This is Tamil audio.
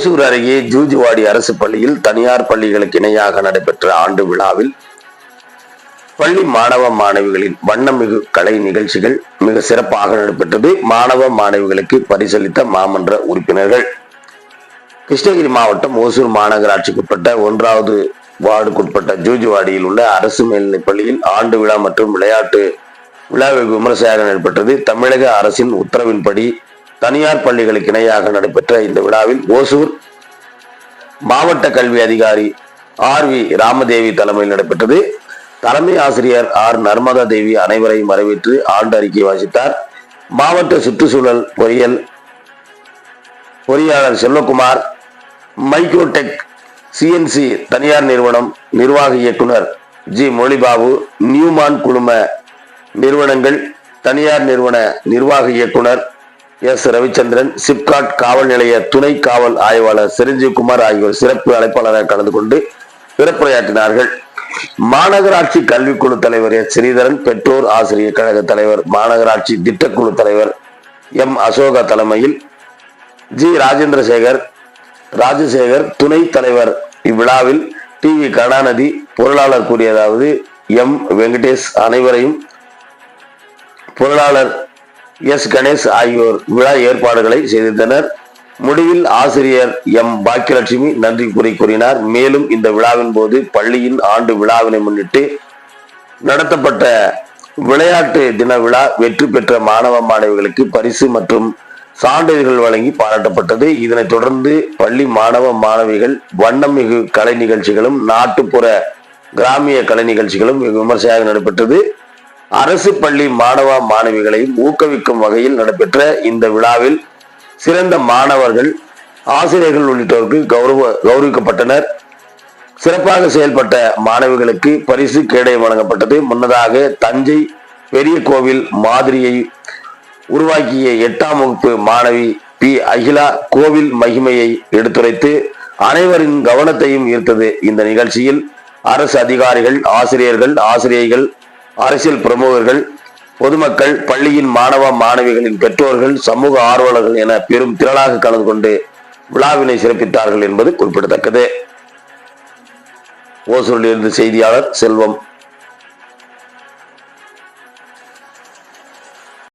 ஓசூர் அருகே ஜூஜுவாடி அரசு பள்ளியில் தனியார் பள்ளிகளுக்கு இணையாக நடைபெற்ற ஆண்டு விழாவில் பள்ளி மாணவ மாணவிகளின் வண்ணமிகு கலை நிகழ்ச்சிகள் மிக சிறப்பாக நடைபெற்றது. மாணவ மாணவிகளுக்கு பரிசளித்த மாமன்ற உறுப்பினர்கள். கிருஷ்ணகிரி மாவட்டம் ஓசூர் மாநகராட்சிக்குட்பட்ட ஒன்றாவது வார்டுக்குட்பட்ட ஜூஜுவாடியில் உள்ள அரசு மேல்நிலைப் பள்ளியில் ஆண்டு விழா மற்றும் விளையாட்டு விழாவை விமர்சையாக நடைபெற்றது. தமிழக அரசின் உத்தரவின்படி தனியார் பள்ளிகளுக்கு இணையாக நடைபெற்ற இந்த விழாவில் ஓசூர் மாவட்ட கல்வி அதிகாரி ஆர் வி ராமதேவி தலைமையில் நடைபெற்றது. தலைமை ஆசிரியர் ஆர் நர்மதா தேவி அனைவரையும் வரவேற்று ஆண்டு அறிக்கை வாசித்தார். மாவட்ட சுற்றுச்சூழல் பொறியியல் பொறியாளர் செல்வகுமார் மைக்ரோடெக் சிஎன்சி தனியார் நிறுவனம் நிர்வாக இயக்குனர் ஜி மொழிபாபு நியூமான் குழும நிறுவனங்கள் தனியார் நிறுவன நிர்வாக இயக்குனர் எஸ். ரவிச்சந்திரன் சிப்காட் காவல் நிலைய துணை காவல் ஆய்வாளர் சிரஞ்சீவ்குமார் ஆகியோர் சிறப்பு அழைப்பாளராக கலந்து கொண்டு சிறப்புரையாற்றினார்கள் மாநகராட்சி கல்விக்குழு தலைவர் எஸ். ஸ்ரீதரன் பெற்றோர் ஆசிரியர் கழக தலைவர் மாநகராட்சி திட்டக்குழு தலைவர் எம். அசோகா தலைமையில் ஜி. ராஜேந்திரசேகர் ராஜசேகர் துணை தலைவர் இவ்விழாவில் டி. வி. கருணாநிதி பொருளாளர் கூறியதாவது எம். வெங்கடேஷ் அனைவரையும் பொருளாளர் எஸ் கணேஷ் ஆகியோர் விழா ஏற்பாடுகளை செய்திருந்தனர். முடிவில் ஆசிரியர் எம் பாக்கியலட்சுமி நன்றி கூறி கூறினார். மேலும் இந்த விழாவின் போது பள்ளியின் ஆண்டு விழாவினை முன்னிட்டு நடத்தப்பட்ட விளையாட்டு தின விழா வெற்றி பெற்ற மாணவ மாணவிகளுக்கு பரிசு மற்றும் சான்றிதழ்கள் வழங்கி பாராட்டப்பட்டது. இதனைத் தொடர்ந்து பள்ளி மாணவ மாணவிகள் வண்ணமிகு கலை நிகழ்ச்சிகளும் நாட்டுப்புற கிராமிய கலை நிகழ்ச்சிகளும் விமர்சையாக நடைபெற்றது. அரசு பள்ளி மாணவ மாணவிகளையும் ஊக்குவிக்கும் வகையில் நடைபெற்ற இந்த விழாவில் சிறந்த மாணவர்கள் ஆசிரியர்கள் உள்ளிட்டோருக்கு கௌரவ கௌரவிக்கப்பட்டனர். சிறப்பாக செயல்பட்ட மாணவிகளுக்கு பரிசு கேடை வழங்கப்பட்டது. முன்னதாக தஞ்சை பெரிய கோவில் மாதிரியை உருவாக்கிய எட்டாம் வகுப்பு மாணவி பி. அகிலா கோவில் மகிமையை எடுத்துரைத்து அனைவரின் கவனத்தையும் ஈர்த்தது இந்த நிகழ்ச்சியில். அரசு அதிகாரிகள் ஆசிரியர்கள் ஆசிரியைகள் அரசியல் பிரமுகர்கள் பொதுமக்கள் பள்ளியின் மாணவ மாணவிகளின் பெற்றோர்கள் சமூக ஆர்வலர்கள் என பெரும் திரளாக கலந்து கொண்டு விழாவினை சிறப்பித்தார்கள் என்பது குறிப்பிடத்தக்கது. ஓசூரிலிருந்து செய்தியாளர் செல்வம்